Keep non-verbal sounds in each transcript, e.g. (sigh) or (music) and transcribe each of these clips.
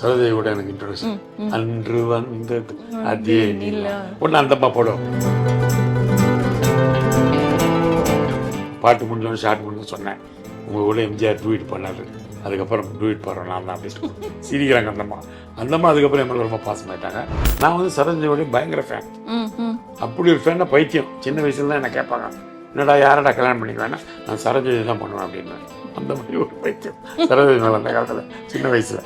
சரோதேவியோட எனக்கு இன்ட்ரோடக்ஷன் அன்று வந்தது அதே நிலா. ஒன்று அந்த அம்மா போடும் பாட்டு முடிஞ்சோன்னு ஷார்ட் முடிஞ்சு சொன்னேன். உங்கள் கூட எம்ஜிஆர் டூயிட் பண்ணாரு. அதுக்கப்புறம் டூயிட் பாடுறோம் நான் தான் அப்படின்னு சிரிக்கிறாங்க அந்தம்மா அந்தம்மா அதுக்கப்புறம் மேல ரொம்ப பாசமாயிட்டாங்க நான் வந்து சரோஜினியோட பயங்கர ஃபேன். அப்படி ஒரு ஃபேனை பைத்தியம். சின்ன வயசுல தான் என்ன கேட்பாங்க என்னடா யாரடா கல்யாணம் பண்ணிக்குவேன்னா நான் சரோஜினி தான் பண்ணுவேன் அப்படின்னு அந்த மாதிரி ஒரு பைத்தியம். சரோஜினி அந்த காலத்தில் சின்ன வயசுல.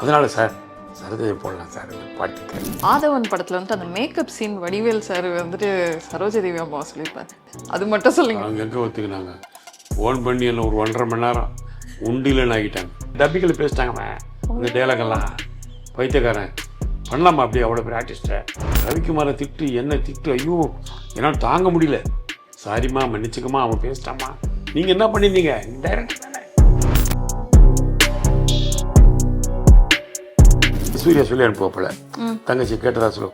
அதனால சார் சரோஜினி போடலாம் சார் பாட்டுக்கு ஆதவன் படத்துல வந்துட்டு அந்த மேக்கப் சீன் வடிவேல் சார் வந்துட்டு சரோஜதேவி அம்மா சொல்லியிருப்பாரு. அது மட்டும் சொல்லுங்க. அவங்க எங்கே ஒத்துக்கினாங்க? ஃபோன் பண்ணி என்ன ஒரு ஒன்றரை மணி நேரம் உண்டிலன்னு ஆகிட்டாங்க. டப்பிக்கில் பேசிட்டாங்கம்மா அந்த டேலாகெல்லாம் பைத்தியக்காரன். பண்ணலாமா அப்படியே அவ்வளோ பெரிய ஆர்டிஸ்ட்டை ரவிக்குமாரை திட்டு என்ன திட்டு ஐயோ என்னால் தாங்க முடியல. சாரிம்மா மன்னிச்சுக்கம்மா அவன் பேசிட்டாம்மா. நீங்கள் என்ன பண்ணியிருந்தீங்க? டைரக்டர் சூர்யா சொல்லி அனுப்புவப்பல தங்கச்சி கேட்டதா சொல்லு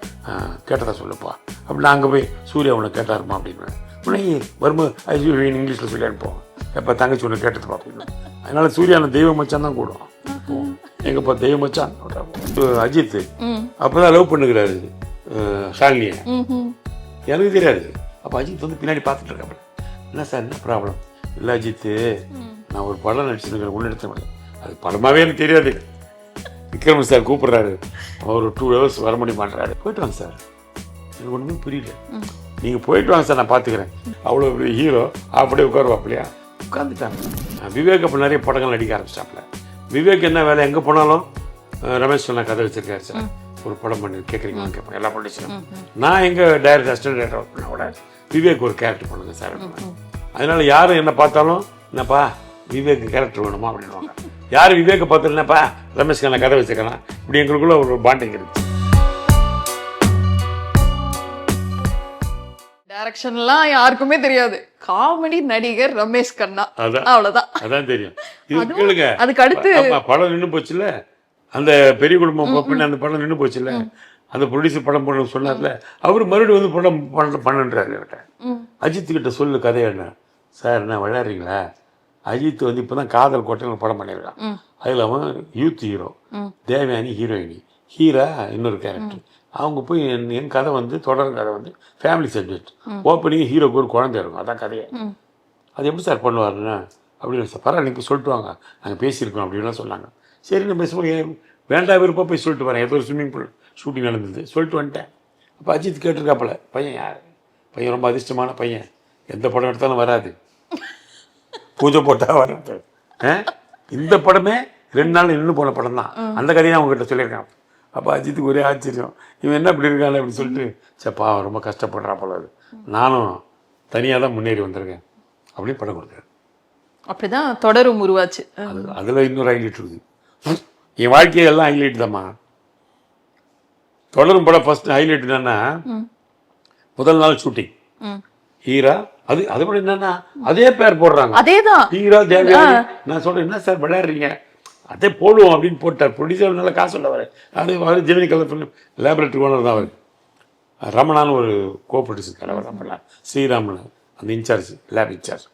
கேட்டதா சொல்லுப்பா. அப்படி நான் அங்கே போய் சூர்யா உன்னை கேட்டாருமா அப்படின்னு உடனே வரும்போது ஐயோ இங்கிலீஷில் சொல்லி அனுப்புவோம் எப்போ தங்கச்சி உன்னை கேட்டதுப்பா அப்படின்னு அதனால சூர்யா அந்த தெய்வ மச்சான் தான் கூடும். எங்கப்பா தெய்வ மச்சான்? அஜித். அப்பதான் லவ் பண்ணுகிறாரு ஷாலினியை. எனக்கு தெரியாது. அப்போ அஜித் வந்து பின்னாடி பார்த்துட்டு இருக்காப்புல என்ன சார் என்ன ப்ராப்ளம் இல்லை அஜித்து நான் ஒரு படம் நடிச்சிருக்கேன் உள்ளெடுத்த அது படமாவே எனக்கு தெரியாது. விக்ரம் சார் கூப்பிடுறாரு. அவர் டூ ஹவர்ஸ் வர முடியுமான்றாரு போயிட்டு வாங்க சார். எனக்கு ஒன்றுமே புரியல. நீங்கள் போயிட்டு வாங்க சார் நான் பார்த்துக்கிறேன் அவ்வளோ பெரிய ஹீரோ அப்படியே உட்காருவாப்பிலையா உட்காந்துட்டாங்க விவேக் அப்போ நிறைய படங்கள் நடிக்க ஆரம்பிச்சிட்டாப்புல. விவேக் என்ன வேலை எங்கே போனாலும் ரமேஷ் சொன்ன கதை வச்சிருக்காரு சார். ஒரு படம் பண்ணி கேட்குறீங்களான்னு கேட்பேன் எல்லா ப்ரொடியூசரும் நான் எங்கள் டைரக்டர் அசிஸ்டன்ட் டைரக்டர் பண்ண கூட விவேக் ஒரு கேரக்டர் பண்ணுங்க சார். அதனால யாரும் என்ன பார்த்தாலும் என்னப்பா விவேக் கேரக்டர் வேணுமா அப்படின்வாங்க யார் விவேக்கை பார்த்து என்னப்பா ரமேஷ்க்கு நான் கதை வச்சுக்கலாம். இப்படி எங்களுக்குள்ள ஒரு பாண்டிங் இருக்கு. டைரக்ஷன்லாம் யாருக்குமே தெரியாது. காமெடி நடிகர் ரமேஷ் கண்ணா. அவ்வளவுதான். அதான் தெரியும். இது கேளுங்க. அதுக்கு அடுத்து படம் நின்று போச்சுல்ல அந்த பெரிய குடும்பம் பின்ன அந்த படம் நின்று போச்சுல்ல அந்த ப்ரொடியூசர் படம் பண்ண சொன்னார்ல? அவர் மறுபடியும் வந்து படம் பண்ண பண்ணுன்றாரு என்கிட்ட ம். அஜித் கிட்ட சொல்லு கதை என்ன? சார் என்ன விளையாடுறீங்களா? அஜித் வந்து இப்பதான் காதல் கோட்டையில் படம் பண்ணியிருக்கான். அதில் அவன் யூத் ஹீரோ. தேவயானி ஹீரோயினி ஹீரா இன்னொரு கேரக்டர் அவங்க போய் என் என் கதை வந்து தொடர் கதை வந்து ஃபேமிலி சப்ஜெக்ட் ஓப்பனிங் ஹீரோக்கு ஒரு குழந்தை இருக்கும். அதான் கதையை. அது எப்படி சார் பண்ணுவாருன்னா அப்படின்னு சார் பரவாயில்ல நீங்கள் சொல்லிட்டு வாங்க நாங்கள் பேசியிருக்கோம் அப்படின்லாம் சொன்னாங்க. சரி நான் ஏன் வேண்டாம் விருப்பம் போய் சொல்லிட்டு வரேன். ஏதோ ஒரு ஸ்விம்மிங் பூல் ஷூட்டிங் நடந்தது. சொல்லிட்டு வந்துட்டேன். அப்போ அஜித் கேட்டிருக்காப்புல பையன் யார்? பையன் ரொம்ப அதிர்ஷ்டமான பையன். எந்த படம் எடுத்தாலும் வராது. பூஜை போட்டா வராது ஆ? இந்த படமே ரெண்டு நாள் நின்று போன படம் தான். அந்த கதையை நான் உங்ககிட்ட சொல்லியிருக்கான். அப்போ அஜித்துக்கு ஒரே ஆச்சரியம். இவன் என்ன இப்படி இருக்கான் அப்படின்னு சொல்லிட்டு சப்பா அவன் ரொம்ப கஷ்டப்படுறான் போல அது. நானும் தனியாக தான் முன்னேறி வந்திருக்கேன். அப்படின்னு படம் கொடுத்தாரு. அப்படிதான் தொடரும் உருவாச்சு. அது அதில் இன்னொரு ஹைலைட் இருக்குது என் வாழ்க்கையை எல்லாம் ஹைலைட் தாம்மா. தொடரும் படம் ஃபர்ஸ்ட் ஹைலைட் என்னன்னா முதல் நாள் ஷூட்டிங். ஹீரா அது அது கூட என்னன்னா அதே பேர் போடுறாங்க. அதேதான். ஹீரா தேவயானி. நான் சொல்றேன் என்ன சார் விளையாடுறீங்க? அதே போடுவோம் அப்படின்னு போட்டார். ப்ரொடியூசர் நல்ல காசு உள்ளவர் அது அவர் Gemini colour film laboratory owner தான் அவர். ரமணான்னு ஒரு கோ ப்ரொடியூசர் தலைவர் ரமணா ஸ்ரீராமன் அந்த இன்சார்ஜ் லேப் இன்சார்ஜ்.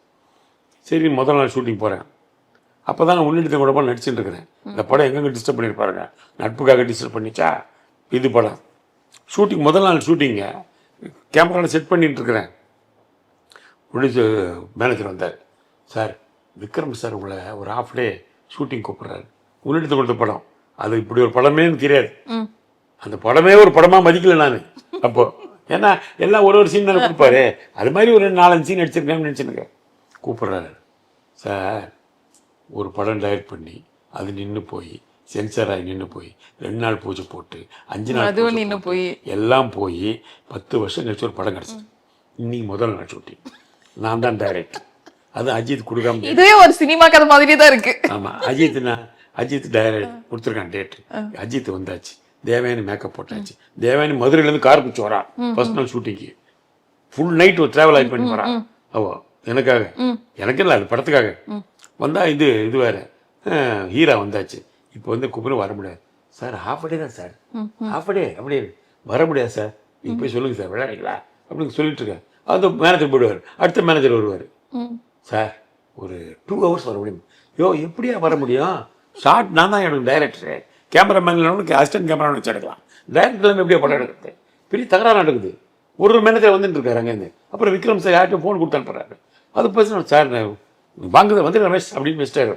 சரி முதல் நாள் ஷூட்டிங் போகிறேன் அப்போ தான் நான் உன்னிடத்தை கூட நடிச்சுட்டு இருக்கிறேன். இந்த படம் எங்கெங்க டிஸ்டர்ப் பண்ணியிருப்பாருங்க நட்புக்காக டிஸ்டர்ப் பண்ணிச்சா? இது படம். ஷூட்டிங் முதல் நாள் ஷூட்டிங்க கேமராவில் செட் பண்ணிட்டு இருக்கிறேன். ப்ரொடியூசர் மேனேஜர் வந்தார். சார் விக்ரம் சார் உங்களை ஒரு ஹாஃப் டே ஷூட்டிங் கூப்பிட்றாரு. உன்னிடத்து கொடுத்த படம். அது இப்படி ஒரு படமே தெரியாது. அந்த படமே ஒரு படமாக மதிக்கல நான். அப்போ ஏன்னா எல்லாம் ஒரு ஒரு சீன் தானே கொடுப்பாரு. அது மாதிரி ஒரு நாலஞ்சு சீன் அடிச்சிருக்கேன்னு நினச்சினுங்க கூப்பிட்றாரு. சார் ஒரு படம் டைரக்ட் பண்ணி அது நின்று போய் சென்சார் ஆகி நின்று போய் ரெண்டு நாள் பூஜை போட்டு அஞ்சு நாள் அதுவும் போட்டு, போய். எல்லாம் போய் பத்து வருஷம் கழிச்சு ஒரு படம் கிடச்சிது. இன்னைக்கு முதல் நாள் ஷூட்டிங் நான் தான் டைரக்ட் அது அஜித் கொடுக்காம இதுவே ஒரு சினிமா கதை மாதிரியே தான் இருக்கு. ஆமாம் அஜித் நான் அஜித் டைரக்ட் கொடுத்துருக்கான் டேட் அஜித் வந்தாச்சு. தேவயானி மேக்கப் போட்டாச்சு. தேவயானி மதுரையிலேருந்து கார் பிடிச்சி வரா ஃபர்ஸ்ட் நாள் ஷூட்டிங்கு ஃபுல் நைட் ஒரு ட்ராவல் ஆகி பண்ணி போகிறான் அவ எனக்காக. எனக்கு இல்லை அது படத்துக்காக. வந்தா இது இது வேற. ஹீரா வந்தாச்சு. இப்போ வந்து கூப்பிட வர முடியாது. சார் ஹாஃப் டே தான் சார். ஹாஃப் டே அப்படியே. வர முடியாது சார். நீங்கள் போய் சொல்லுங்கள் சார். விளையாடுங்களா அப்படின்னு சொல்லிட்டு இருக்கேன் அது மேனேஜர் போயிடுவார். அடுத்த மேனேஜர் வருவார். சார் ஒரு டூ ஹவர்ஸ் வர முடியும். யோ எப்படியா வர முடியும்? ஷார்ட் நான் தான் எனக்கு டைரக்டரு கேமராமேன் அசிஸ்டன்ட் கேமராமேன் வச்சு எடுக்கலாம். டேரக்டர்லாம் எப்படியா படம் எடுக்கிறது? பெரிய தகராறு நடக்குது. ஒரு மேனேஜர் வந்துட்டு இருக்காரு அங்கேருந்து. அப்புறம் விக்ரம் சார் யார்கிட்ட ஃபோன் கொடுத்து அனுப்புறாரு. அது பேசுகிறேன் சார் நான் வாங்குது வந்து ரமேஷ் அப்படின்னு வச்சிட்டாரு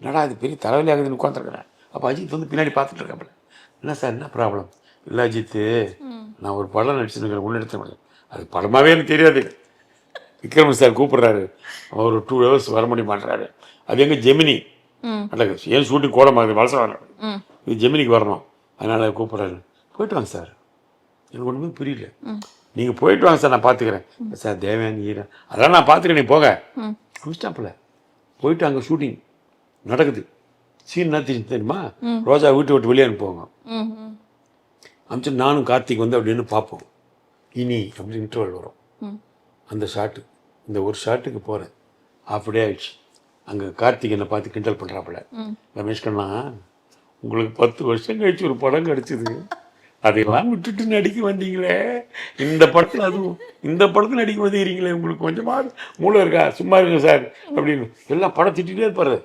என்னடா இது பெரிய தலைவலி ஆகுதுன்னு உட்காந்துருக்கிறேன் அப்போ அஜித் வந்து பின்னாடி பார்த்துட்டு இருக்காப்புல. என்ன சார் என்ன ப்ராப்ளம் இல்லை அஜித்து. நான் ஒரு படம் நடிச்சிருக்கிறேன். முன்னெடுத்த முடியும் அது படமாவே எனக்கு தெரியாது. விக்ரம் சார் கூப்பிடுறாரு. அவர் ஒரு டூ ஹவர்ஸ் வர முடியுமான்றாரு அது எங்க ஜெமினி. நடக்குது ஏன் ஷூட்டிங் கோடமாகுது வளசம் வரணும் இது ஜெமினிக்கு வரணும். அதனால் கூப்பிட்றாரு. போயிட்டு வாங்க சார். எனக்கு ஒன்றுமே புரியல. நீங்கள் போயிட்டு வாங்க சார் நான் பார்த்துக்கிறேன் சார் தேவயானி ஈரா அதெல்லாம் நான் பார்த்துக்கிறேன் நீ போக ம். முடிச்சிட்டாப்புல போயிட்டு அங்கே ஷூட்டிங் நடக்குது. சீன் என்ன தெரியும்? ரோஜா வீட்டு விட்டு வெளியே அனுப்புவாங்க. அமிச்சு நானும் கார்த்திக் வந்து அப்படின்னு பார்ப்போம். இனி அப்படின்னு இன்டர்வல் வரும். அந்த ஷாட்டு இந்த ஒரு ஷாட்டுக்கு போகிறேன் அப்படியே ஆயிடுச்சு. அங்கே கார்த்திக் என்னை பார்த்து கிண்டல் பண்ணுறாப்புல. ரமேஷ் கண்ணா உங்களுக்கு பத்து வருஷம் கழிச்சு ஒரு படம் கிடச்சிது. அதையெல்லாம் விட்டுட்டு நடிக்க வந்தீங்களே. இந்த படத்தில் அதுவும் இந்த படத்தில் நடிக்க வந்துக்கிறீங்களே உங்களுக்கு கொஞ்சமாக மூளை இருக்கா? சும்மா இருங்க சார். அப்படின்னு. எல்லாம் படம் திட்டிகிட்டே இருப்பாரு.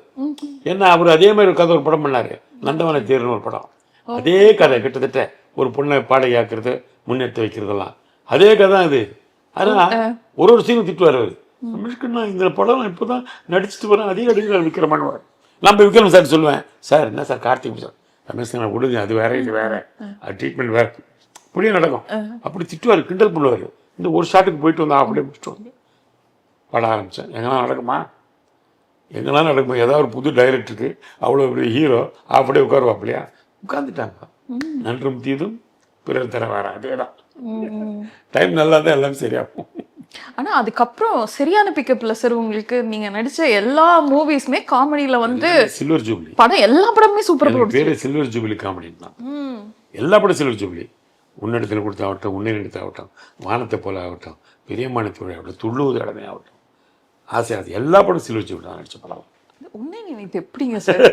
ஏன்னா அவர் அதே மாதிரி ஒரு கதை ஒரு படம் பண்ணார். நந்தவன தேர்னு ஒரு படம். அதே கதை கிட்டத்தட்ட ஒரு பொண்ணை பாடகையாக்குறது முன்னெடுத்து வைக்கிறதெல்லாம். அதே கதை தான் இது அதான் ஒரு ஒரு சீனும் திட்டுவார் அவர் ரமேஷ்கண்ணா இந்த படம் நான் இப்போ தான் நடிச்சுட்டு வரேன் அதே அடிக்கிறார் விக்ரமன் நம்ம விக்ரம் சார் சொல்லுவேன் சார் என்ன சார் கார்த்திக் சார் ரமேஷ் நான் விடுங்க அது வேற இது வேற. அது ட்ரீட்மெண்ட் வேற. அப்படியே நடக்கும். அப்படி திட்டுவார் கிண்டல் பண்ணுவார். இந்த ஒரு ஷாட்டுக்கு போயிட்டு வந்தா அப்படியே முடிச்சுட்டு வந்து பாட ஆரம்பித்தேன் எங்கெல்லாம் நடக்குமா? எங்கெல்லாம் நடக்குமா? ஏதாவது ஒரு புது டைரக்டருக்கு அவ்வளோ பெரிய ஹீரோ அப்படியே உட்காருவாப்பிலையா உட்காந்துட்டாங்க நன்றும் தீதும் பிறர் தர வர. அதே தான் டைம் நல்லா தான் எல்லாம் சரியாகும். ஆனா அதுக்கப்புறம் சரியான பிக்கப்ல சார் உங்களுக்கு நீங்க நடிச்ச எல்லா மூவிஸ்மே காமெடியில வந்து சில்வர் ஜூப்ளி. படம் எல்லா படமுமே சூப்பர் பேர் சில்வர் ஜூப்ளி காமெடின்னு எல்லா படம் சில்வர் ஜூப்ளி. உன்னிடத்தில் கொடுத்தாகட்டும் உன்னை ஆகட்டும் வானத்தை போல ஆகட்டும் பெரியமானத்தோட ஆகட்டும் துள்ளுவது இடமே ஆகட்டும். ஆசையாது எல்லா படம் சில்வர் ஜூப்ளி தான் நடிச்ச படம். உன்னை நினைத்து எப்படிங்க சார்? (laughs)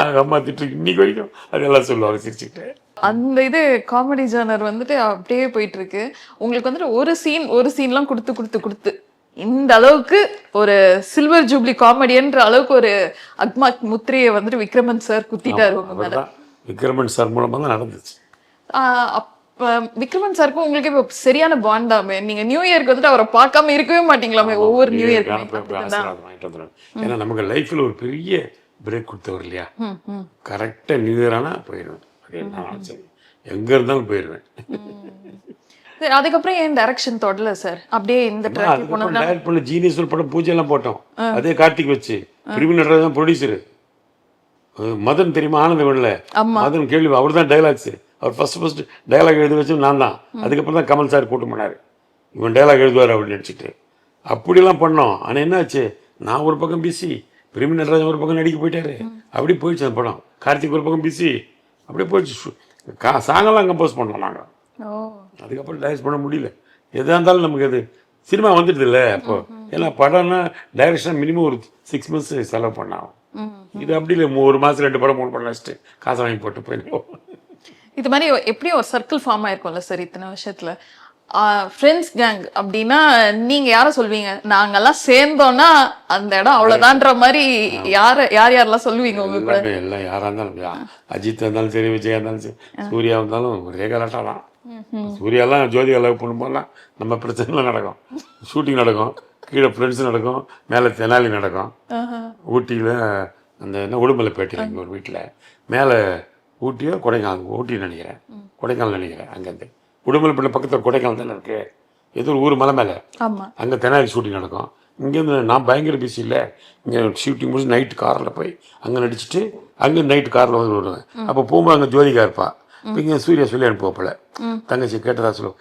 அவங்க அம்மா திட்டு இன்னைக்கு வரைக்கும் அதெல்லாம் சொல்லுவாங்க சிரிச்சுக்கிட்டு. அந்த இது காமெடி ஜானர் வந்துட்டு அப்படியே போயிட்டு இருக்கு உங்களுக்கு வந்துட்டு ஒரு சீன் ஒரு சீன்லாம் கொடுத்து கொடுத்து கொடுத்து. இந்த அளவுக்கு ஒரு சில்வர் ஜூப்ளி காமெடியன்ற அளவுக்கு ஒரு அக்மா முத்திரையை வந்துட்டு விக்ரமன் சார் குத்திட்டாரு உங்க மேல. விக்ரமன் சார் மூலமாக தான் நடந்துச்சு. விக்ரமன் சாருக்கும் உங்களுக்கு இப்போ சரியான பாண்டாமே நீங்க நியூ இயர்க்கு வந்துட்டு அவரை பார்க்காம இருக்கவே மாட்டீங்களாமே ஒவ்வொரு நியூ வந்துடுவேன் ஏன்னா நமக்கு லைஃப்பில் ஒரு பெரிய பிரேக் கொடுத்தவர் இல்லையா? இயர்க்கு கரெக்டாக நியூ இயர் ஆனால் போயிடுவேன். அது என்ன சரி எங்கே இருந்தாலும் போயிடுவேன் சரி அதுக்கப்புறம் ஏன் டைரக்ஷன் தொடல சார் அப்படியே இந்த ட்ராக் டைரக்ட் பண்ண ஜீனியஸ் படம் பூஜை எல்லாம் போட்டோம் அதே கார்த்திக் வச்சு. பிரிவு நடராஜ் தான் ப்ரொடியூசரு மதன் தெரியுமா? ஆனந்தவன்ல ஆமா. மதன் கேள்வி அவர் தான் டைலாக்ஸ் அவர் ஃபர்ஸ்ட் ஃபர்ஸ்ட் டைலாக் எழுதி வச்சு நான் தான். அதுக்கப்புறம் தான் கமல் சார் கூட்டு பண்ணாரு இவன் டைலாக் எழுதுவார் அப்படின்னு நினச்சிட்டு. அப்படிலாம் பண்ணோம். ஆனால் என்னாச்சு? நான் ஒரு பக்கம் பிஸி பிரிமி நடராஜன் ஒரு பக்கம் நடிக்க போயிட்டாரு. அப்படி போயிடுச்சு அந்த படம். கார்த்திக் ஒரு பக்கம் பிஸி அப்படியே போயிடுச்சு. கா சாங்கெல்லாம் கம்போஸ் பண்ணோம் நாங்கள் அதுக்கப்புறம் டைரக்ட் பண்ண முடியல. எதாக இருந்தாலும் நமக்கு அது சினிமா வந்துடுது இல்லை அப்போ. ஏன்னா படம்னா டைரக்ஷன் மினிமம் ஒரு சிக்ஸ் மந்த்ஸ் செலவு பண்ணாகும். இது அப்படி இல்லை ஒரு மாதம் ரெண்டு படம் மூணு படம் வச்சுட்டு காசை வாங்கி போட்டு போயிடுவோம். இது மாதிரி எப்படியும் ஒரு சர்க்கிள் ஃபார்ம் ஆயிருக்கும்ல சார் இத்தனை வருஷத்துல? ஃப்ரெண்ட்ஸ் கேங் அப்படின்னா நீங்க யார சொல்வீங்க? நாங்கெல்லாம் சேர்ந்தோம்னா அந்த இடம் அவ்வளவுதான்ற மாதிரி யார யார் யாரெல்லாம் சொல்லுவீங்க உங்க கூட? எல்லாமே யாராக இருந்தாலும் அஜித் இருந்தாலும் சரி விஜயா இருந்தாலும் சரி சூர்யா இருந்தாலும் ஒரே கலாட்டா தான். சூர்யாலாம் ஜோதிகா லவ் பண்ணும்போதெல்லாம் நம்ம பிரச்சனைலாம் நடக்கும். ஷூட்டிங் நடக்கும். கீழே ஃப்ரெண்ட்ஸ் நடக்கும். மேலே தெனாலி நடக்கும். ஊட்டியில் அந்த என்ன உடுமலைப்பேட்டையில் இங்கே ஒரு வீட்டில். மேலே ஊட்டியோ கொடைக்கானல் ஊட்டி நினைக்கிறேன். கொடைக்கானல் நினைக்கிறேன் அங்கேருந்து. உடுமலைப்பேட்டை பக்கத்தில் கொடைக்கானல் தானே இருக்கு? ஏதோ ஒரு ஊர் மலை மேலே. ஆமா. அங்கே தெனாலி ஷூட்டிங் நடக்கும். இங்கேருந்து நான் பயங்கர பிஸி இல்லை. இங்கே ஷூட்டிங் முடிச்சு நைட்டு காரில் போய் அங்கே நடிச்சுட்டு அங்கே நைட்டு காரில் வந்து வருவேன். அப்போ போகும்போது அங்கே ஜோதிகா இருப்பா. இப்போ இங்கே சூர்யா சொல்லி அனுப்புவோப்பில் தங்கச்சி கேட்டதா சொல்லு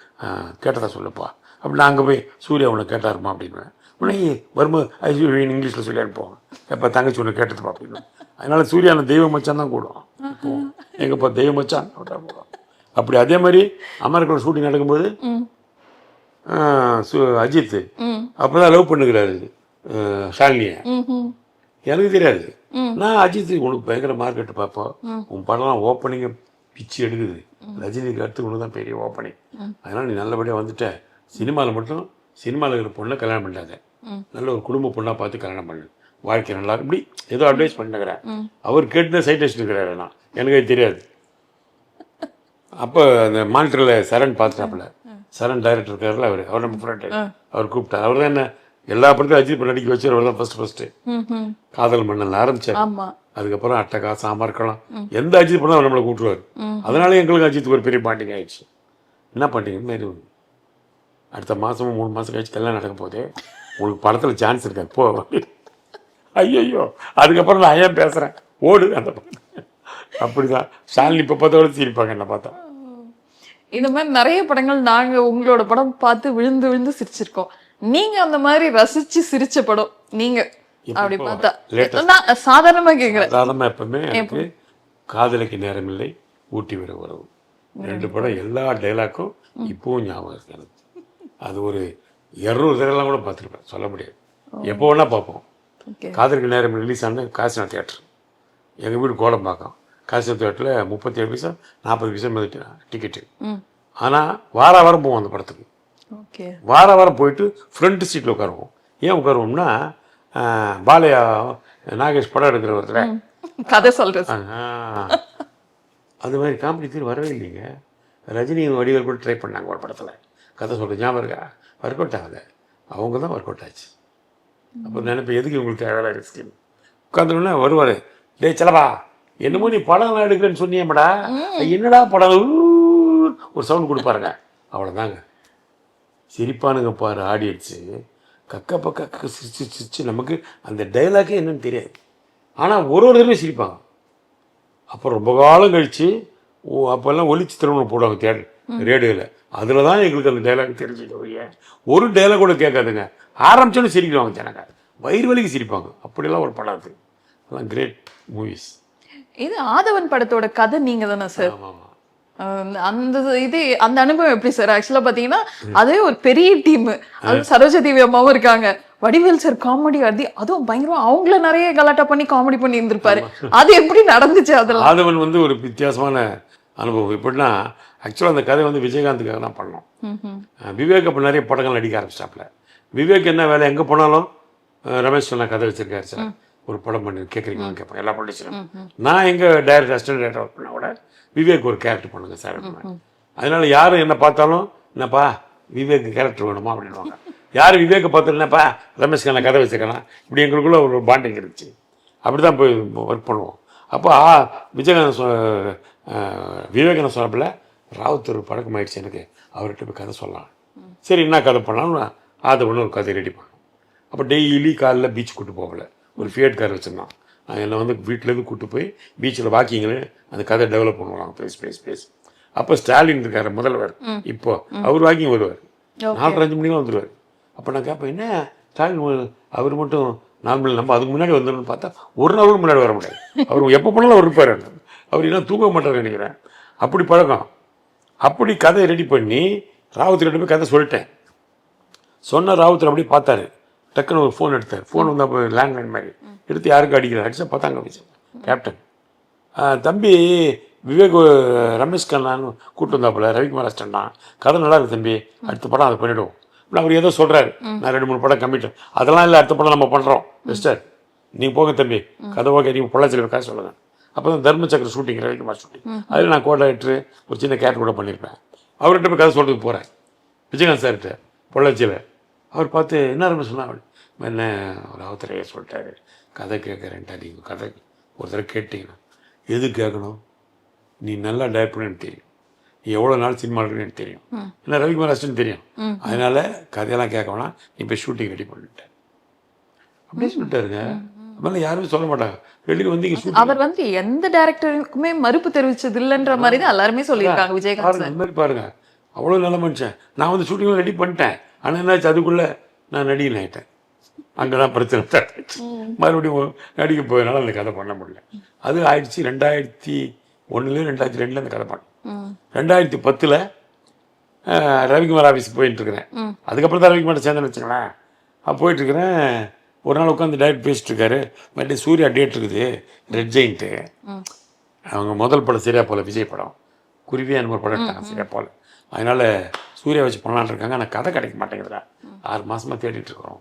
கேட்டதா சொல்லுப்பா. அப்படி நான் அங்கே போய் சூர்யா உன்னை கேட்டாருமா அப்படின்னுவேன். உடனே வரும்போது ஐஸ்வர்யா இங்கிலீஷில் சொல்லி அனுப்புவாங்க எப்போ தங்கச்சி ஒன்று கேட்டதுப்பா? அப்படின்னு அதனால சூர்யா அந்த தெய்வ மச்சான் தான் கூடும். எங்கப்பா தெய்வ மச்சான்? அப்படின்னா போடுவோம் அப்படி அதே மாதிரி அமெரிக்காவில் ஷூட்டிங் நடக்கும்போது அஜித் அப்போ தான் லவ் பண்ணுகிறாரு ஷாலினியை. எனக்கு தெரியாது. நான் அஜித் உனக்கு பயங்கர மார்க்கெட் பார்ப்போம். உன் படம்லாம் ஓப்பனிங்கை பிச்சு எடுக்குது. ரஜினிக்கு அடுத்து உனக்கு தான் பெரிய ஓப்பனிங் அதனால் நீ நல்லபடியாக வந்துட்ட. சினிமாவில் மட்டும் சினிமாவில் இருக்கிற பொண்ணை கல்யாணம் பண்ணாத நல்ல ஒரு குடும்ப பொண்ணாக பார்த்து கல்யாணம் பண்ணு. வாழ்க்கை நல்லா. இப்படி ஏதோ அட்வைஸ் பண்ணுகிறேன் அவர் கேட்டு சைட் அடிச்சுட்டு நான் எனக்கு தெரியாது. அப்போ அந்த மானிட்டரில் சரண் பார்த்துட்டாப்புல. சரண் டைரக்டர் இருக்காருல்ல அவர். அவர் நம்ம ஃப்ரெண்டு அவர் கூப்பிட்டார். அவர் தான் என்ன எல்லா படத்தையும் அஜித் பண்ண நடிக்க வச்சு அவர் தான் ம், ம். காதல் மன்னன் ஆரம்பிச்சார். அதுக்கப்புறம் அட்டகா சாமர்க்கலாம் எந்த அஜித் படம் நம்மளை கூட்டுருவார். அதனால எங்களுக்கு அஜித் ஒரு பெரிய பாண்டிங் ஆயிடுச்சு. என்ன இந்த மாதிரி அடுத்த மாதமும் மூணு மாதம் கழிச்சு கல்யாணம் நடக்க போகுது. உங்களுக்கு படத்தில் சான்ஸ் இருக்காது. போ. ஐயோ அதுக்கப்புறம் நான் ஏன் பேசுகிறேன் ஓடு அந்த படம். அப்படிதான். ஸ்டாலின் இப்போ பார்த்தோட சிரிப்பாங்க என்ன பார்த்தா. இந்த மாதிரி நிறைய படங்கள் நாங்க உங்களோட படம் பார்த்து விழுந்து விழுந்து சிரிச்சிருக்கோம். நீங்க அந்த மாதிரி ரசிச்சு சிரிச்ச படம் நீங்க அப்படி பார்த்தா. Latest- நான் சாதாரணமா கேக்குறேன். சாதாரணமாக எப்பவுமே எனக்கு காதலுக்கு நேரமில்லை ஊட்டி வர உறவு. ரெண்டு படம் எல்லா டைலாக்கும் இப்பவும் ஞாபகம் இருக்கு எனக்கு. அது ஒரு இரநூறு தடவைலாம் கூட பார்த்துருப்பேன் சொல்ல முடியாது. எப்போ வேணா பார்ப்போம். காதலுக்கு நேரம் ரிலீஸ் ஆன காசினா தியேட்டர். எங்கள் வீடு கோடம்பாக்கம் காசினா தியேட்டரில் முப்பத்தி ஏழு பைசா நாற்பது பைசா மதிட்டு டிக்கெட்டு ஆனால் வார வாரம் போவோம் அந்த படத்துக்கு. ஓகே. வார வாரம் போயிட்டு ஃப்ரண்ட் சீட்டில் உட்காருவோம். ஏன் உட்காருவோம்னா பாலையா நாகேஷ் படம் எடுக்கிற ஒருத்தர். கதை சொல்றது. ஆஹா. அது மாதிரி காமெடி தீர் வரவே இல்லைங்க. ரஜினி வடிவேல் கூட ட்ரை பண்ணாங்க ஒரு படத்தில். கதை சொல்கிறது ஞாபகம் இருக்கா? ஒர்க் அவுட் ஆகலை. அவங்க தான் ஒர்க் அவுட் ஆச்சு. அப்போ நினைப்பேன் எதுக்கு இவங்களுக்கு தேவையில்ல ரிஸ்க் உட்காந்துருன்னா வருவார் டேய் செலவா என்னமோ நீ படம் எடுக்கிறேன்னு சொன்னியேம்டா. என்னடா படம்? ஒரு சவுண்ட் கொடுப்பாருங்க அவ்வளோதாங்க சிரிப்பானுங்க பாரு ஆடியன்ஸு. கக்க பக்க சிரிச்சு சிரிச்சு நமக்கு அந்த டைலாக்கே என்னன்னு தெரியாது. ஆனால் ஒரு ஒரு தடவை சிரிப்பாங்க. அப்புறம் ரொம்ப காலம் கழித்து ஓ அப்போல்லாம் ஒலிச்சு திருமணம் போடுவாங்க தேட்டர் ரேடியோவில் அதில் தான் எங்களுக்கு அந்த டைலாக் தெரிஞ்சுக்க ஒரு டைலாக் கூட கேட்காதுங்க. ஆரம்பிச்சோன்னு சிரிக்கிறாங்க ஜனங்க. வயிறு வலிக்கு சிரிப்பாங்க. அப்படிலாம் ஒரு படம் அது. அதெல்லாம் கிரேட் மூவிஸ் இது ஆதவன் படத்தோட கதை நீங்க தானே சார் அந்த இது அந்த அனுபவம் எப்படி சார் ஆக்சுவலா பாத்தீங்கன்னா அதே ஒரு பெரிய டீம் அது சரோஜா தேவி அம்மாவும் இருக்காங்க. வடிவேல் சார் காமெடி அடி அதுவும் பயங்கரமா அவங்கள நிறைய கலாட்டா பண்ணி காமெடி பண்ணி இருந்திருப்பாரு அது எப்படி நடந்துச்சு அதெல்லாம்? ஆதவன் வந்து ஒரு வித்தியாசமான அனுபவம். எப்படின்னா ஆக்சுவலாக அந்த கதை வந்து விஜயகாந்துக்காக தான் பண்ணோம். விவேக் அப்போ நிறைய படங்கள் நடிக்க ஆரம்பிச்சிட்டாப்புல. விவேக் என்ன வேலை எங்கே போனாலும் ரமேஷ் சொன்ன கதை வச்சிருக்காரு சார் ஒரு படம் பண்ணி கேட்குறீங்களான்னு கேட்பேன் எல்லா ப்ரொடியூசரும் நான் எங்கள் டைரக்டர் அசிஸ்டன்ட் டைரக்டர் ஒர்க் பண்ண கூட விவேக் ஒரு கேரக்டர் பண்ணுங்க சார் அதனால யாரும் என்ன பார்த்தாலும் என்னப்பா விவேக் கேரக்டர் வேணுமா அப்படின்வாங்க யார் விவேக்கை பார்த்து என்னப்பா ரமேஷ்க்கு நான் கதை வச்சுக்கலாம். இப்படி எங்களுக்குள்ள ஒரு பாண்டிங் இருந்துச்சு. அப்படி தான் போய் ஒர்க் பண்ணுவோம். அப்போ ஆ, விஜயகாந்த் விவேகானந்த சொன்னப்பில் ராவுத்தர் பழக்கம் ஆயிடுச்சு எனக்கு. அவர்கிட்ட போய் கதை சொல்லலாம். சரி என்ன கதை பண்ணலாம்னு அதை ஒன்று ஒரு கதை ரெடி பண்ணோம். அப்போ டெய்லி காலைல பீச் கூட்டு போகல ஒரு ஃபியட் கார் வச்சுருந்தான் என்னை வந்து வீட்டிலேருந்து கூட்டு போய் பீச்சில் வாக்கிங்கில் அந்த கதை டெவலப் பண்ணுவாங்க. பேசி பேசி பேசி. அப்போ ஸ்டாலின் இருக்காரு முதல்வர். இப்போ அவர் வாக்கிங் வருவார். நாலரை அஞ்சு மணிக்கு வந்துடுவார் அப்போ நான் கேட்பேன் என்ன? ஸ்டாலின் அவர் மட்டும் நார்மல் நம்ம அதுக்கு முன்னாடி வந்துடணும்னு பார்த்தா ஒரு நாள் முன்னாடி வர முடியாது. அவர் எப்போ போனாலும் அவர் இருப்பார். அவர் என்ன தூங்க மாட்டார் நினைக்கிறேன். அப்படி பழக்கம். அப்படி கதையை ரெடி பண்ணி ராவுத்திரிட்ட போய் கதை சொல்லிட்டேன். சொன்ன ராவுத்தர் அப்படியே பார்த்தாரு. டக்குன்னு ஒரு ஃபோன் எடுத்தார் ஃபோன் வந்து அப்போ லேண்ட்லைன் மாதிரி. எடுத்து யாருக்கு அடிக்கிறார்? அடிச்சா பார்த்தாங்க கேப்டன் தம்பி விவேக் ரமேஷ் கண்ணான்னு கூப்பிட்டு வந்தாப்புல ரவிக்குமார் அஸ்டன்டா கதை நல்லா இருக்கு தம்பி. அடுத்த படம் அதை பண்ணிவிடுவோம் இப்படி அவர் ஏதோ சொல்கிறாரு நான் ரெண்டு மூணு படம் கம்மிட்டேன். அதெல்லாம் இல்லை அடுத்த படம் நம்ம பண்ணுறோம் மிஸ்டர் நீங்கள் போங்க தம்பி. கதை ஓகே நீங்கள் பொள்ளாச்சியில் காசு சொல்லுங்கள் அப்போ தான் தர்மச்சக்கர ஷூட்டிங் ரவிக்குமார் ஷூட்டிங் அதில் நான் கோடாக்டர் ஒரு சின்ன கேரக்டர் கூட பண்ணியிருப்பேன். அவர்கிட்ட போய் கதை சொல்கிறதுக்கு போகிறேன் விஜயகாந்த் சார்கிட்ட பொள்ளாச்சியில். அவர் பார்த்து என்ன ரமேஷ் சொன்னா? என்ன ஒரு அவத்தரையே சொல்லிட்டாரு. கதை கேட்குறேன்ட்டா நீங்கள் கதை ஒரு தடவை கேட்டீங்கன்னா. எது கேட்கணும்? நீ நல்லா டைரக்ட் பண்ண தெரியும். நீ எவ்வளோ நாள் சினிமா எடுக்கணும்னு தெரியும். என்ன ரவிக்குமார் அஸ்டன் தெரியும். அதனால கதையெல்லாம் கேட்க வேணாம். நீ போய் ஷூட்டிங் ரெடி பண்ணிட்டேன் அப்படியே சொல்லிட்டாருங்க. அதனால யாருமே சொல்ல மாட்டாங்க. வெளியே வந்து இங்கே அவர் வந்து எந்த டைரக்டருக்குமே மறுப்பு தெரிவிச்சது இல்லைன்ற மாதிரி தான் எல்லாருமே சொல்லியிருக்காங்க விஜயகாந்த் இந்த மாதிரி பாருங்க. அவ்வளோ நல்ல மனுஷன். நான் வந்து ஷூட்டிங் ரெடி பண்ணிட்டேன். ஆனால் என்னாச்சு? அதுக்குள்ளே நான் நடிகன் ஆகிட்டேன் அங்கே தான் பிரச்சனை ஆச்சு. மறுபடியும் நடிக்க போயதுனால அந்த கதை பண்ண முடியல. அது ஆயிடுச்சு ரெண்டாயிரத்தி ஒன்றுலேயும் ரெண்டாயிரத்தி ரெண்டில் அந்த கதை பண்ணேன். ரெண்டாயிரத்தி பத்தில் ரவிக்குமார் ஆஃபீஸுக்கு போயிட்டு இருக்கிறேன். அதுக்கப்புறம் தான் ரவிக்குமார் சேர்ந்தேன்னு வச்சுங்களேன் அப்போ போயிட்டு இருக்கிறேன். ஒரு நாள் உட்காந்து டைரக்ட் பேசிட்டு இருக்காரு. மறுபடியும் சூர்யா டேட் இருக்குது. Red Giant. அவங்க முதல் படம் சரியா போல விஜய் படம். குருவியான்னு ஒரு படம் எடுத்தாங்க. சரியா போல அதனால சூர்யா வச்சு பண்ணலான்னு இருக்காங்க. ஆனால் கதை கிடைக்க மாட்டேங்குதுடா. ஆறு மாசமா தேடிட்டு இருக்கிறோம்.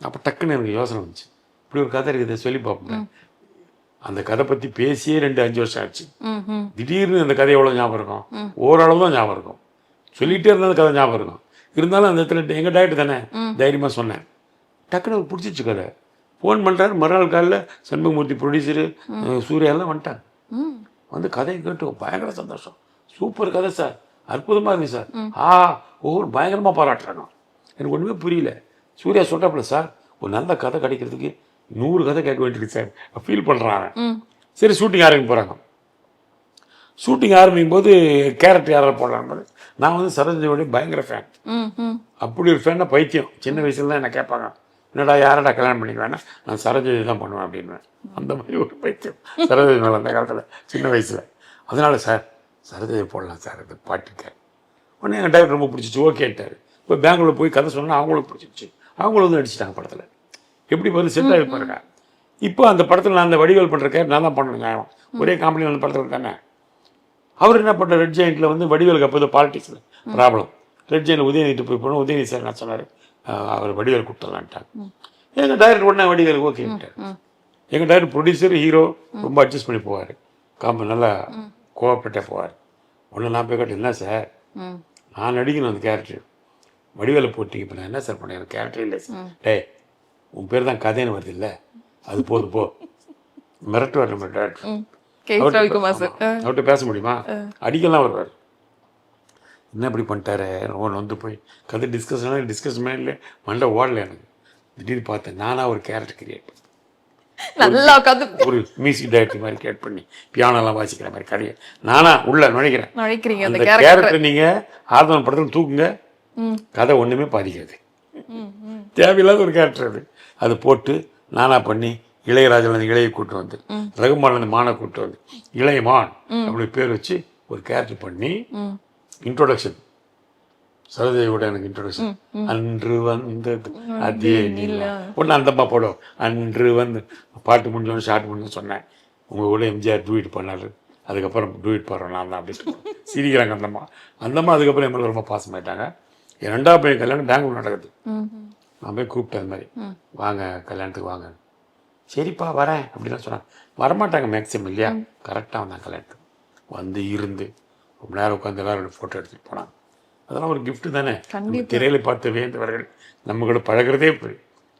அப்போ டக்குன்னு எனக்கு யோசனை வந்துச்சு. இப்படி ஒரு கதை இருக்குது சொல்லி பார்ப்போம். அந்த கதை பற்றி பேசியே ரெண்டு அஞ்சு வருஷம் ஆச்சு. திடீர்னு அந்த கதை எவ்வளோ ஞாபகம் இருக்கும்? ஓரளவு தான் ஞாபகம் இருக்கும். சொல்லிகிட்டே இருந்தால் அந்த கதை ஞாபகம் இருக்கும். இருந்தாலும் அந்த இடத்துல எங்கள் டயட் தானே? தைரியமாக சொன்னேன். டக்குன்னு அவருக்கு பிடிச்சிச்சு கதை. ஃபோன் பண்ணுறாரு மறுநாள் காலையில் சண்முகமூர்த்தி ப்ரொடியூசரு சூர்யா எல்லாம் வந்துட்டாங்க. வந்து கதையை கேட்டு பயங்கர சந்தோஷம். சூப்பர் கதை சார் அற்புதமாக இருந்துச்சு சார். ஆ ஒவ்வொரு பயங்கரமாக பாராட்டுறாங்க. எனக்கு ஒன்றுமே புரியல. சூர்யா சொல்கிறாப்புல சார் ஒரு நல்ல கதை கிடைக்கிறதுக்கு நூறு கதை கேட்க வேண்டியிருக்கு சார். ஃபீல் பண்ணுறாங்க சரி ஷூட்டிங் ஆரம்பிக்க போகிறாங்க ஷூட்டிங் ஆரம்பிக்கும் போது கேரக்டர் யாராவது போடுறாங்க நான் வந்து சரோஜினியோடைய பயங்கர ஃபேன் அப்படி ஒரு ஃபேனாக பைத்தியம். சின்ன வயசுல தான் என்ன கேட்பாங்க. என்னடா யாரடா கல்யாணம் பண்ணிக்குவேன்னா நான் சரோஜினி தான் பண்ணுவேன் அப்படின்வேன் அந்த மாதிரி ஒரு பைத்தியம். சரோஜினி மேலே அந்த காலத்தில் சின்ன வயசில். அதனால சார் சரோஜினி போடலாம் சார் அது பாட்டுக்க. உடனே எங்கள் டைரக்டர் ரொம்ப பிடிச்சிச்சு. ஓகேன்ட்டார் இப்போ பெங்களூர் போய் கதை சொன்னால் அவங்களுக்கு பிடிச்சிருச்சு. அவங்களும் வந்து நடிச்சிட்டாங்க படத்தில். எப்படி பதில் செட் ஆகிருப்பாருங்க இப்போ அந்த படத்தில் நான் அந்த வடிவேல் பண்ணுறக்க நான் தான் பண்ணணுங்க ஒரே காமெடி அந்த படத்தில் தானே அவர் என்ன பண்ண ரெட் ஜெயிண்டில் வந்து வடிவேலுக்கு அப்போ பாலிட்டிக்ஸில் ப்ராப்ளம் ரெட் ஜெயினில் உதயநிதி போய் போனோம். உதயநிதி சார் என்ன சொன்னார்? அவர் வடிவேல் கூப்பிட்டலான்ட்டாங்க எங்கள் டைரக்டர் உடனே வடிவேல் ஓகேன்ட்டார் எங்கள் டைரக்டர் ப்ரொடியூசர் ஹீரோ ரொம்ப அட்ஜஸ்ட் பண்ணி போவார். காம்ப நல்லா கோவப்பட்டே போவார். ஒன்று நான் போய் கேட்டு என்ன சார் நான் நடிக்கணும் அந்த கேரக்டர் வடிவேலை போட்டிங்க இப்போ நான் என்ன சார் பண்ணேன் கேரக்டர் இல்லை சார் டேய் உன் பேர் தான் கதைன்னு வருது இல்லை? அது போதும் போ. மிரட்டுவார் நம்ம டேரக்டர் ம். கே ரவிக்குமார் சார் அவர்கிட்ட பேச முடியுமா? அடிக்கலாம் வருவார். என்ன இப்படி பண்ணிட்டாரு? ரொம்ப நொந்து போய் கதை டிஸ்கஷன் டிஸ்கஷன் இல்லை மண்டை ஓடல எனக்கு. திடீர்னு பார்த்தேன் நானாக ஒரு கேரக்டர் கிரியேட் நல்லா உட்காந்து ஒரு மியூசிக் டைரக்டர் மாதிரி கிரியேட் பண்ணி பியானோலாம் வாசிக்கிற மாதிரி கதையை நானா உள்ள நுழைக்கிறேன். நழைக்கிறீங்க அந்த கேரக்டர் நீங்கள் ஆர்தவன் படத்தில் தூக்குங்க. கதை ஒன்றுமே பாதிக்காது. தேவையில்லாத ஒரு கேரக்டர் அது. அது போட்டு நானா பண்ணி இளையராஜா அந்த இளைய கூட்டு வந்து ரகுமான் மானை கூட்டு வந்து இளையமான் அப்படி பேர் வச்சு ஒரு கேரக்டர் பண்ணி இன்ட்ரோடக்ஷன் சரோதேவியோட எனக்கு இன்ட்ரோடக்ஷன் அன்று வந்தது அதே நிலா. ஒன்று அந்தம்மா போடும் அன்று வந்து பாட்டு முடிஞ்சோன்னு ஷார்ட் முடிஞ்சு சொன்னேன். உங்கள் கூட எம்ஜிஆர் டூயிட் பண்ணாரு. அதுக்கப்புறம் டூயிட் பாடுறோம் நான் தான் அப்படின்ட்டு சிரிக்கிறாங்க அந்தம்மா அந்தம்மா அதுக்கப்புறம் என் ரொம்ப பாசமாயிட்டாங்க என் ரெண்டாவது பையன் கல்யாணம் பெங்களூர் நடக்குது. நான் போய் கூப்பிட்டேன் அது மாதிரி. வாங்க கல்யாணத்துக்கு வாங்க. சரிப்பா வரேன் அப்படின்னு சொன்னாங்க. வரமாட்டாங்க மேக்ஸிமம் இல்லையா? கரெக்டாக வந்தாங்க கல்யாணத்துக்கு. வந்து இருந்து ரொம்ப நேரம் உட்காந்து எல்லாரும் ஃபோட்டோ எடுத்துகிட்டு போனாங்க. அதெல்லாம் ஒரு gift தானே? திரையில பார்த்து வேந்தவர்கள் நம்ம கூட பழகுறதே போய்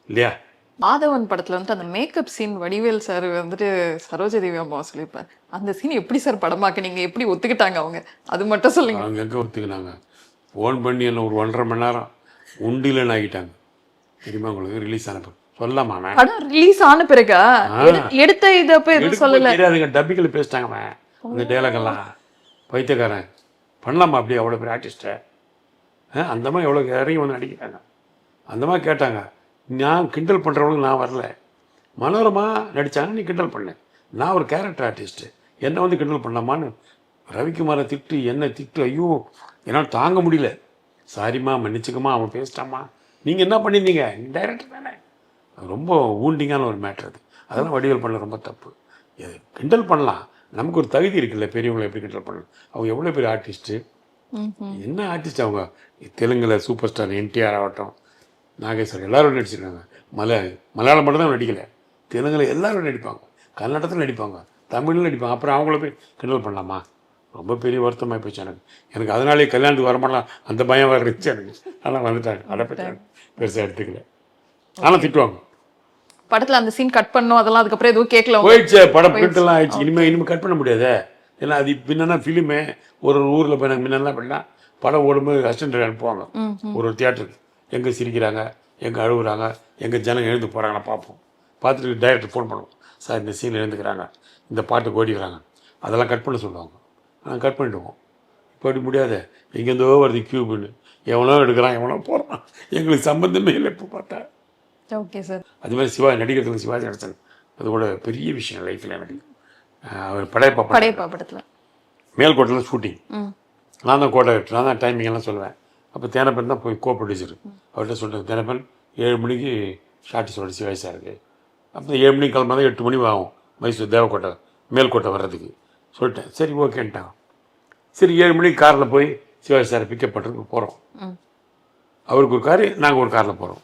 இல்லையா? மாதவன் படத்துல வந்துட்டு அந்த மேக்கப் சீன் வடிவேல் சார் வந்துட்டு சரோஜதேவி அம்மா சொல்லியிருப்பார். அந்த சீன் எப்படி சார் படமாக்குனீங்க? எப்படி ஒத்துக்கிட்டாங்க அவங்க? அது மட்டும் சொல்லுங்க. அவங்க எங்கே ஒத்துக்கினாங்க? ஃபோன் பண்ணி என்ன ஒரு ஒன்றரை மணி நேரம் உண்டிலன்னு ஆகிட்டாங்க? தெரியுமா உங்களுக்கு? ரிலீஸ் ஆனப்போ சொல்லாமா படம் ரிலீஸ் ஆன பிறகா எடு- எடுத்த இத அப்ப எதுவும் சொல்லல. தெரியாதுங்க. டப்பிக்கில் பேசிட்டாங்க அந்த டேலாகெல்லாம் பைத்தியக்காரன். பண்ணலாமா அப்படி அவ்வளோ பெரிய ஆர்டிஸ்ட்டை அந்த மாதிரி எவ்வளோ இறங்கி வந்து நடிக்கிறாங்க. அந்த மாதிரி கேட்டாங்க நான் கிண்டல் பண்ணுறவங்களுக்கு நான் வரல. மனோரமா நடித்தாங்க நீ கிண்டல் பண்ண. நான் ஒரு கேரக்டர் ஆர்டிஸ்ட்டு என்னை வந்து கிண்டல் பண்ணலாமான்னு? ரவிக்குமாரை திட்டு என்ன திட்டு ஐயோ என்னால் தாங்க முடியல. சாரிம்மா மன்னிச்சுக்கம்மா அவன் பேசிட்டாம்மா. நீங்கள் என்ன பண்ணியிருந்தீங்க? டைரக்டர் தானே. அது ரொம்ப ஊண்டிங்கான ஒரு மேட்ரு அது. அதெல்லாம் வடிவேல் பண்ண ரொம்ப தப்பு. இது கிண்டல் பண்ணலாம். நமக்கு ஒரு தகுதி இருக்குல்ல பெரியவங்களை எப்படி கிண்டல் பண்ணலாம்? அவங்க எவ்வளோ பெரிய ஆர்டிஸ்ட்டு என்ன ஆர்டிஸ்ட் அவங்க? தெலுங்குல சூப்பர் ஸ்டார் என்டிஆர் ஆகட்டும் நாகேஸ்வர் எல்லாரும் நடிச்சிருக்காங்க. மல மலையாளம் மட்டும் தான் நடிக்கல. தெலுங்குல எல்லாரும் நடிப்பாங்க. கன்னடத்தில் நடிப்பாங்க. தமிழில் நடிப்பாங்க. அப்புறம் அவங்கள போய் கிண்டல் பண்ணலாமா? ரொம்ப பெரிய வருத்தமாக போச்சு எனக்கு. எனக்கு அதனாலே கல்யாணத்துக்கு வரமாட்டலாம் அந்த பயம் இருந்துச்சு எனக்கு. ஆனால் வந்துட்டாங்க. அடப்பட்டாங்க பெருசாக எடுத்துக்கல. ஆனால் திட்டுவாங்க. படத்துல அந்த சீன் கட் பண்ணோம் அதெல்லாம் அதுக்கப்புறம் எதுவும் கேட்கல. போயிடுச்சு படம் பிரிண்டெல்லாம் ஆயிடுச்சு. இனிமேல் இனிமேல் கட் பண்ண முடியாதே? ஏன்னா அது இப்போ என்னன்னா ஃபிலிமு ஒரு ஒரு ஊரில் போய் நாங்கள் முன்னெல்லாம் பண்ணால் படம் ஓடும்போது அசிஸ்டன்ட் அனுப்புவாங்க. ஒரு ஒரு தியேட்டருக்கு. எங்கே சிரிக்கிறாங்க எங்கே அழுகுறாங்க எங்கே ஜனங்க எழுந்து போகிறாங்களா பார்ப்போம். பார்த்துட்டு டைரக்டர் ஃபோன் பண்ணுவோம். சார் இந்த சீன் எழுந்துக்கிறாங்க. இந்த பாட்டு ஓடிக்கிறாங்க. அதெல்லாம் கட் பண்ண சொல்லுவாங்க. நாங்கள் கட் பண்ணிடுவோம். இப்போ அப்படி முடியாது. எங்கேருந்தோ வருது கியூப்னு எவனோ எடுக்கிறான் எவனோ போடுறான் எங்களுக்கு சம்மந்தமே இல்லை இப்போ பார்த்தா. ஓகே சார் அது மாதிரி சிவாஜி நடிக்கிறதுக்கு சிவாஜி நடிச்சன் அது கூட பெரிய விஷயம் லைஃப்பில் எனக்கு. அவர் படையப்பா படையப்பா படத்துல. மேல்கோட்டையில் ஷூட்டிங். நான் தான் கோட்டை நான் தான் டைமிங் எல்லாம் சொல்லுவேன். அப்போ தேனப்பன் தான் போய் கோ ப்ரொடியூசர் அவர்கிட்ட சொல்லிட்டேன் தேனப்பன் ஏழு மணிக்கு ஷார்ட் சொல்லி சிவாஜி சாருக்கு அப்போ ஏழு மணிக்கு கிளம்புனா எட்டு மணி ஆகும் மைசூர் தேவக்கோட்டை மேல்கோட்டை வர்றதுக்கு. சொல்லிட்டேன். சரி ஓகேன்ட்டான் சரி ஏழு மணிக்கு காரில் போய் சிவாஜி சாரை பிக்கப் பண்ணுறதுக்கு போகிறோம் அவருக்கு ஒரு காரு நாங்கள் ஒரு காரில் போகிறோம்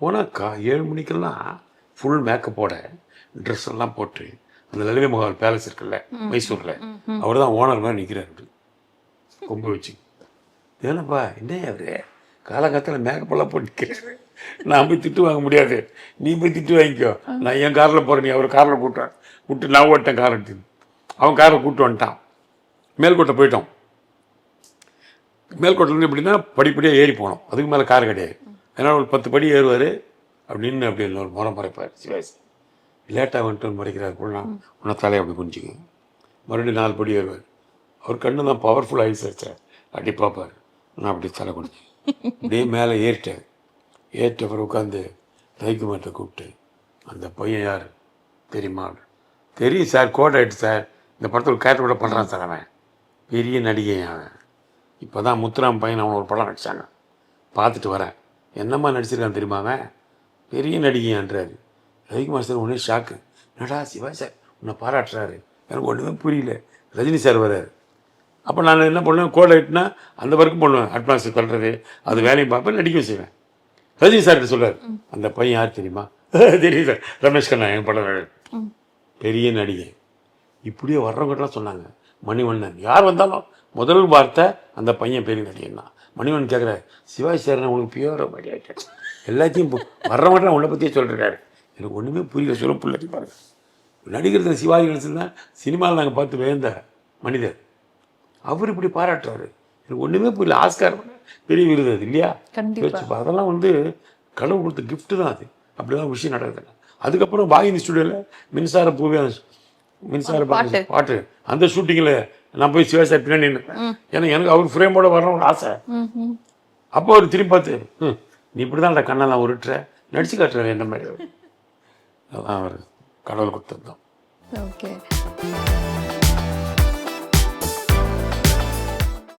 போனால் கா ஏழு மணிக்கெல்லாம் ஃபுல் மேக்கப்போட ட்ரெஸ் எல்லாம் போட்டு அந்த லலித மகால் பேலஸ் இருக்குல்ல மைசூரில். அவர் தான் ஓனர் மாதிரி நிற்கிறாரு கொம்பு வச்சு. ஏனப்பா என்ன அவரு? காலங்காலத்தில் மேக்கப்பெல்லாம் போட்டு நிற்கிறாரு நான் போய் திட்டு வாங்க முடியாது. நீ போய் திட்டு வாங்கிக்கோ. நான் என் காரில் போகிறேன் நீ அவர் காரில் கூட்டான் விட்டு நான் ஓட்டேன் காரை எடுத்து. அவன் காரை கூப்பிட்டு வந்துட்டான். மேல்கோட்டை போயிட்டோம். மேல்கோட்டிலேருந்து எப்படின்னா படிப்படியாக ஏறி போனோம். அதுக்கு மேலே கார் கிடையாது. அதனால் ஒரு பத்து படி ஏறுவார். அப்படின்னு அப்படி இல்லை ஒரு முறை முறைப்பார் சிவாஜி. லேட்டாக வந்துட்டு முறைக்கிறார் கூட உன்னை தலையை அப்படி குஞ்சிங்க மறுபடியும் நாலு படி வருவார் அவர் கண்ணு தான் பவர்ஃபுல் ஐஸ் வச்சார் அப்படி பார்ப்பார். நான் அப்படி தலை குடிச்சு அப்படியே மேலே ஏறிட்டேன். ஏறிட்ட அப்புறம் உட்காந்து தைக்கு மாட்டை கூப்பிட்டு அந்த பையன் யார்? தெரியுமா? தெரியும் சார் கோட் ஆகிட்டு சார். இந்த படத்தில் கேரக்டர் கூட பண்ணுறான் சார் அவன். பெரிய நடிகை அவன். இப்போ தான் முத்துராம் பையன் அவன் ஒரு படம் நடித்தாங்க பார்த்துட்டு வரேன். என்னம்மா நடிச்சிருக்கான் தெரியுமா அவன்? பெரிய நடிகையான்றாரு. ரவிக்குமார் சார் ஒன்றே ஷாக்கு என்னடா சிவா சார் உன்னை பாராட்டுறாரு. எனக்கு ஒன்றுமே புரியல. ரஜினி சார் வர்றாரு. அப்போ நான் என்ன பண்ணுவேன்? கோட் ஆகிட்டுனா அந்த ஒர்க்கும் பண்ணுவேன். அட்மாஸ்டர் தள்ளுறது அது வேலையும் பார்ப்பேன் நடிக்க செய்வேன். ரஜினி சார் சொல்றாரு அந்த பையன் யார் தெரியுமா? (laughs) தெரியும் சார். ரமேஷ் கண்ணா என் படம். பெரிய நடிகை. இப்படியே வர்றவங்கலாம் சொன்னாங்க. மணிவண்ணன். யார் வந்தாலும் முதல் வார்த்தை அந்த பையன் பெரிய நடிகன் தான். மணிவண்ணன் கேட்குற சிவாஜி சார் உனக்கு பியூரோ மடியாட்டேன் எல்லாத்தையும் பு- வர்றவங்கலாம் உன்னை பற்றியே சொல்கிறாரு எனக்கு ஒன்றுமே புரியல சொல்ல பிள்ளை பாருங்க. நடிகர்கள் சிவாஜி கணேசன் தான் சினிமாவில் நாங்கள் பார்த்து வேந்த மனிதர். அவர் இப்படி பாராட்டுறாரு. எனக்கு ஒன்றுமே புரியல. ஆஸ்கார் பெரிய விருது அது இல்லையா. அதெல்லாம் வந்து கடவுள் கொடுத்த gift தான் அது. அப்படிதான் விஷயம் நடக்குது. அதுக்கப்புறம் பாகினி ஸ்டுடியோவில் மின்சார பூவே மின்சார பாட்டு. பாட்டு. அந்த ஷூட்டிங்கில் நான் போய் சிவாஜி சார் பின்னாடி ஏன்னா எனக்கு அவர் ஃப்ரேமோட வரணும்னு ஆசை. அப்போ அவர் திரும்பி பார்த்து "ம், நீ இப்படி தான் கண்ணெல்லாம் உருட்டுற. நடிச்சு காட்டுறாரு என்ன மாதிரி. அதான் அவர் கடவுள் கொடுத்தது தான். ஓகே.